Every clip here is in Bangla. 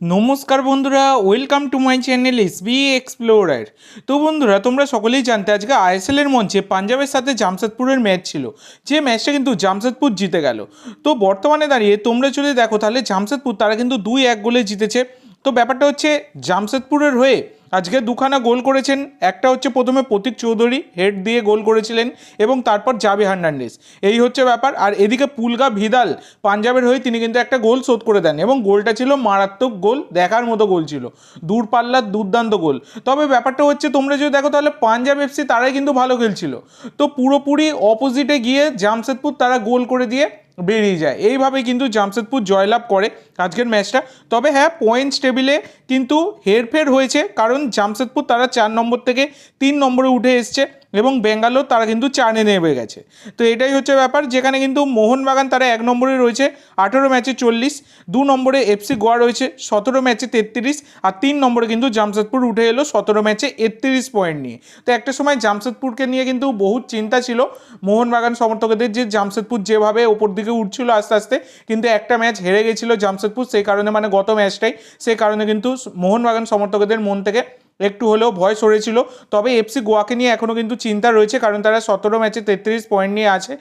নমস্কার বন্ধুরা welcome to my channel S B explorer তো বন্ধুরা, তোমরা সকলেই জানতে আজকে আইএসএল এর মঞ্চে পাঞ্জাবের সাথে জামশেদপুরের ম্যাচ ছিল। যে ম্যাচটা কিন্তু জামশেদপুর জিতে গেল। তো বর্তমানে দাঁড়িয়ে তোমরা যদি দেখো, তাহলে জামশেদপুর তারা কিন্তু দুই এক গোলে জিতেছে। তো ব্যাপারটা হচ্ছে জামশেদপুরের হয়ে আজকে দুখানা গোল করেছেন। একটা হচ্ছে প্রথমে প্রতীক চৌধুরী, হেড দিয়ে গোল করেছিলেন এবং তারপর জাবি হার্নান্ডেস এই হচ্ছে ব্যাপার। আর এদিকে পুলগা ভিদাল পাঞ্জাবের হয়ে তিনি কিন্তু একটা গোল শোধ করে দেন এবং গোলটা ছিল মারাত্মক গোল, দেখার মতো গোল ছিল। দূরপাল্লার দুর্দান্ত গোল। তবে ব্যাপারটা হচ্ছে তোমরা যদি দেখো তাহলে পাঞ্জাব এফসি তারাই কিন্তু ভালো খেলছিল। তো পুরোপুরি অপোজিটে গিয়ে জামশেদপুর তারা গোল করে দিয়ে বেরিয়ে যায়। এইভাবেই কিন্তু জামশেদপুর জয়লাভ করে আজকের ম্যাচটা। তবে হ্যাঁ পয়েন্ট টেবিলে কিন্তু হেরফের হয়েছে, কারণ জামশেদপুর তারা চার নম্বর থেকে তিন নম্বরে উঠে এসছে। এবং বেঙ্গালোর তারা কিন্তু চারে নেমে গেছে। তো এটাই হচ্ছে ব্যাপার, যেখানে কিন্তু মোহনবাগান তারা এক নম্বরে রয়েছে, আঠেরো ম্যাচে চল্লিশ, দু নম্বরে এফসি গোয়া রয়েছে, সতেরো ম্যাচে তেত্রিশ, আর তিন নম্বরে কিন্তু জামশেদপুর উঠে এলো সতেরো ম্যাচে একত্রিশ পয়েন্ট নিয়ে। তো একটা সময় জামশেদপুরকে নিয়ে কিন্তু বহুত চিন্তা ছিল, মোহনবাগান সমর্থকদের যে জামশেদপুর যেভাবে ওপর দিকে উঠছিল আস্তে আস্তে, কিন্তু একটা ম্যাচ হেরে গেছিল জামশেদপুর, সেই কারণে মানে গত ম্যাচটাই, সেই কারণে কিন্তু মোহনবাগান সমর্থকদের মন থেকে একটু হলেও ভয় সরেছিল। তবে এফসি গোয়াকে নিয়ে এখনও কিন্তু চিন্তা রয়েছে, কারণ তারা সতেরো ম্যাচে তেত্রিশ পয়েন্ট নিয়ে আছে।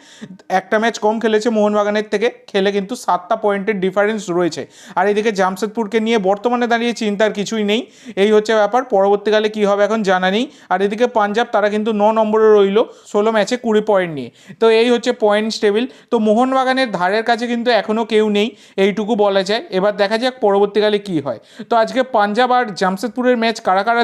একটা ম্যাচ কম খেলেছে মোহনবাগানের থেকে, খেলে কিন্তু সাতটা পয়েন্টের ডিফারেন্স রয়েছে। আর এদিকে জামশেদপুরকে নিয়ে বর্তমানে দাঁড়িয়ে চিন্তার কিছুই নেই। এই হচ্ছে ব্যাপার, পরবর্তীকালে কী হবে এখন জানা নেই। আর এদিকে পাঞ্জাব, তারা কিন্তু ন নম্বরে রইল, ষোলো ম্যাচে কুড়ি পয়েন্ট নিয়ে। তো এই হচ্ছে পয়েন্টস টেবিল তো মোহনবাগানের ধারের কাছে কিন্তু এখনও কেউ নেই, এইটুকু বলা যায়। এবার দেখা যাক পরবর্তীকালে কী হয়। তো আজকে পাঞ্জাব আর জামশেদপুরের ম্যাচ কারা কারা